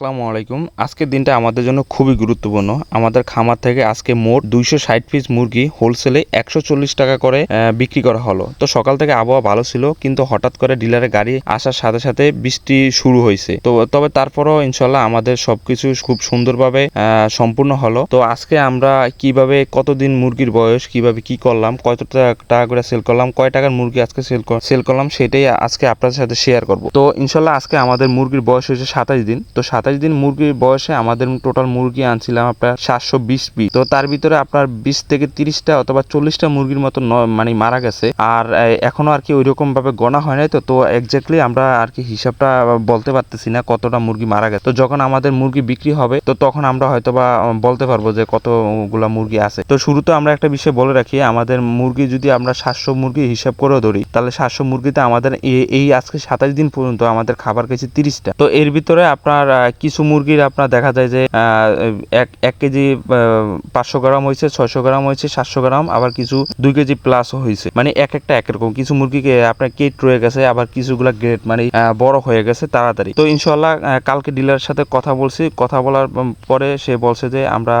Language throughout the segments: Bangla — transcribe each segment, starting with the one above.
আসসালামু আলাইকুম। আজকের দিনটা আমাদের জন্য খুবই গুরুত্বপূর্ণ। আমাদের খামার থেকে আজকে মোট দুইশো ষাট পিস মুরগি হোলসেলে একশো চল্লিশ টাকা করে বিক্রি করা হলো। তো সকাল থেকে আবহাওয়া ভালো ছিল, কিন্তু হঠাৎ করে ডিলারের গাড়ি আসার সাথে সাথে বৃষ্টি শুরু হয়েছে। তো তবে তারপরও ইনশাল্লাহ আমাদের সবকিছু খুব সুন্দরভাবে সম্পূর্ণ হলো। তো আজকে আমরা কীভাবে, কতদিন মুরগির বয়স, কীভাবে কি করলাম, কত টাকা করে সেল করলাম, কয় টাকার মুরগি আজকে সেল সেল করলাম, সেটাই আজকে আপনাদের সাথে শেয়ার করব। তো ইনশাল্লাহ আজকে আমাদের মুরগির বয়স হয়েছে সাতাশ দিন। তো সাতাশ দিন মুরগির বয়সে আমাদের টোটাল মুরগি আনছিলাম আপনার সাতশো বিশ পিস। তো তার ভিতরে আপনার বিশ থেকে তিরিশটা অথবা চল্লিশটা মুরগির মতো মানে মারা গেছে। আর এখনও আর কি ওইরকম ভাবে গণা হয় নাই তো তো এক্স্যাক্টলি আমরা আর কি হিসাবটা বলতে পারতেছি না কতটা মুরগি মারা গেছে। তো যখন আমাদের মুরগি বিক্রি হবে, তো তখন আমরা হয়তো বা বলতে পারব যে কতগুলা মুরগি আছে। তো শুরুতে আমরা একটা বিষয় বলে রাখি, আমাদের মুরগি যদি আমরা সাতশো মুরগি হিসাব করেও ধরি, তাহলে সাতশো মুরগিতে আমাদের এই আজকে সাতাশ দিন পর্যন্ত আমাদের খাবার খেয়েছে তিরিশটা। তো এর ভিতরে আপনার কিছু মুরগির আপনার দেখা যায় যে এক এক কেজি পাঁচশো গ্রাম হয়েছে, ছয়শো গ্রাম হয়েছে, সাতশো গ্রাম, আবার কিছু দুই কেজি প্লাস হয়েছে। মানে এক একটা এক রকম। কিছু মুরগিকে আপনার কেট রয়ে গেছে, আবার কিছুগুলা গ্রেড মানে বড় হয়ে গেছে তাড়াতাড়ি। তো ইনশাল্লাহ কালকে ডিলারের সাথে কথা বলছি। কথা বলার পরে সে বলছে যে, আমরা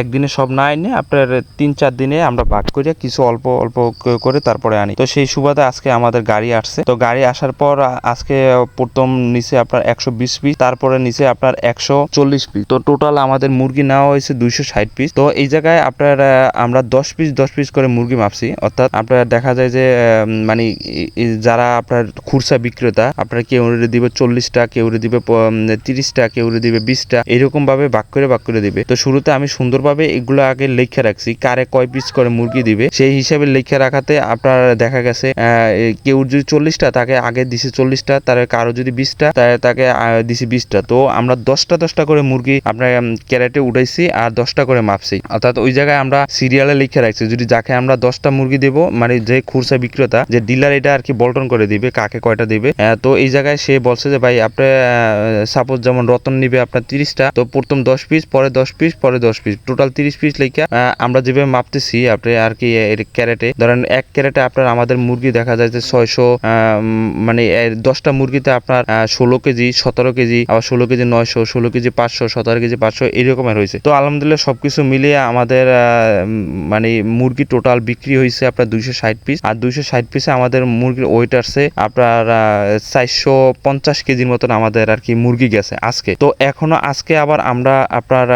একদিনে সব না এনে আপনার তিন চার দিনে আমরা ভাগ করে কিছু অল্প অল্প করে তারপরে আনি। তো সেই সুবাদে আজকে আমাদের গাড়ি আসছে। তো গাড়ি আসার পর আজকে প্রথম নিচে আপনার একশো বিশ পিস তারপরে নিচে আপনার একশো চল্লিশ পিস তো টোটাল আমাদের মুরগি নেওয়া হয়েছে দুইশো ষাট পিস তো এই জায়গায় আপনার আমরা দশ পিস দশ পিস করে মুরগি মাপছি। অর্থাৎ আপনার দেখা যায় যে মানে যারা আপনার খুরসা বিক্রেতা, আপনার কেউ রে দিবে চল্লিশটা কেউ দিবে তিরিশটা কেউ রে দিবে বিশটা এরকম ভাবে ভাগ করে ভাগ করে দিবে। তো শুরুতে আমি সুন্দরভাবে এগুলো আগে লেখা রাখছি, কারে কয় পিস করে মুরগি দিবে। সেই হিসাবে লেখা রাখাতে আপনার দেখা গেছে কেউ যদি চল্লিশটা, তাকে আগে দিছে চল্লিশটা, তার কারও যদি বিশটা তাকে দিছি বিশটা। তো আমরা দশটা দশটা করে মুরগি আপনার ক্যারেটে উঠাইছি আর দশটা করে মাপছি। অর্থাৎ ওই জায়গায় আমরা সিরিয়ালে লিখে রাখছি, যদি যাকে আমরা দশটা মুরগি দেব মানে যে খুরসা বিক্রেতা, যে ডিলার এটা আর কি বল্টন করে দিবে, কাকে কয়টা দিবে। তো এই জায়গায় সে বলছে যে, ভাই, আপনি সাপোজ যেমন রতন নিবে আপনার তিরিশটা, তো প্রথম দশ পিস পরে দশ পিস পরে দশ পিস টোটাল তিরিশ পিস লেখা আমরা যেভাবে মাপতেছি, আপনি আর কি ক্যারেটে, ধরেন এক ক্যারেটে আপনার আমাদের মুরগি দেখা যায় যে ছয়শো মানে দশটা মুরগিতে আপনার ষোলো কেজি, সতেরো কেজি, আবার ষোলো কেজি নয়শো, ষোলো কেজি পাঁচশো, সতেরো কেজি পাঁচশো এরকমের হয়েছে। তো আলহামদুলিল্লাহ সবকিছু মিলিয়ে আমাদের মানে মুরগি টোটাল বিক্রি হয়েছে আপনার দুইশো ষাট পিস আর দুইশো ষাট পিসে আমাদের মুরগির ওয়েট আসছে আপনার চারশো পঞ্চাশ কেজির মতন আমাদের আর কি মুরগি গেছে আজকে। তো এখনও আজকে আবার আমরা আপনার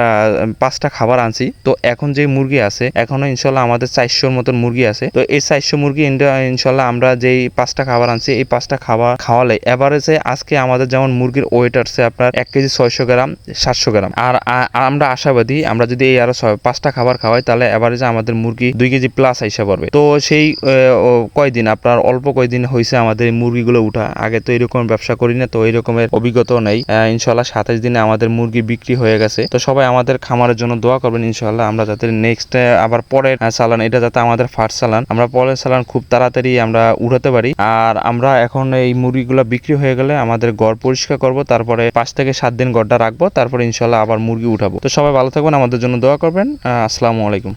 পাঁচটা খাবার আনছি। তো এখন যে মুরগি আছে, এখনও ইনশাল্লাহ আমাদের চারশোর মতন মুরগি আছে। তো এই চারশো মুরগি ইনশাল্লাহ আমরা যেই পাঁচটা খাবার আনছি, এই পাঁচটা খাবার খাওয়ালে এভারেজে আজকে আমাদের যেমন মুরগির ওয়েট আসছে আপনার এক কেজি ছয়শো গ্রাম, সাতশো গ্রাম। আর আমরা আশাবাদী, আমরা যদি এই আরও পাঁচটা খাবার খাওয়াই, তাহলে এভারেজে আমাদের মুরগি দুই কেজি প্লাস আইসা পড়বে। তো সেই কয়দিন, আপনার অল্প কয়দিন হয়েছে আমাদের মুরগিগুলো উঠা। আগে তো এরকম ব্যবসা করি না, তো এরকমের অভিজ্ঞতাও নেই। ইনশাল্লাহ সাতাশ দিনে আমাদের মুরগি বিক্রি হয়ে গেছে। তো সবাই আমাদের খামারের জন্য দোয়া করবেন ইনশাল্লাহ আমরা যাতে নেক্সট আবার পরের চালান এটা যাতে আমাদের ফার্স্ট চালান আমরা পরের চালান খুব তাড়াতাড়ি আমরা উঠাতে পারি। আর আমরা এখন এই মুরগিগুলো বিক্রি হয়ে গেলে আমাদের ঘর পরিষ্কার করব, তারপরে পাঁচ থেকে সাত দিন ঘরটা রাখব, তারপর ইনশাল্লাহ আবার মুরগি উঠাবো। তো সবাই ভালো থাকবেন, আমাদের জন্য দোয়া করবেন। আসসালামু আলাইকুম।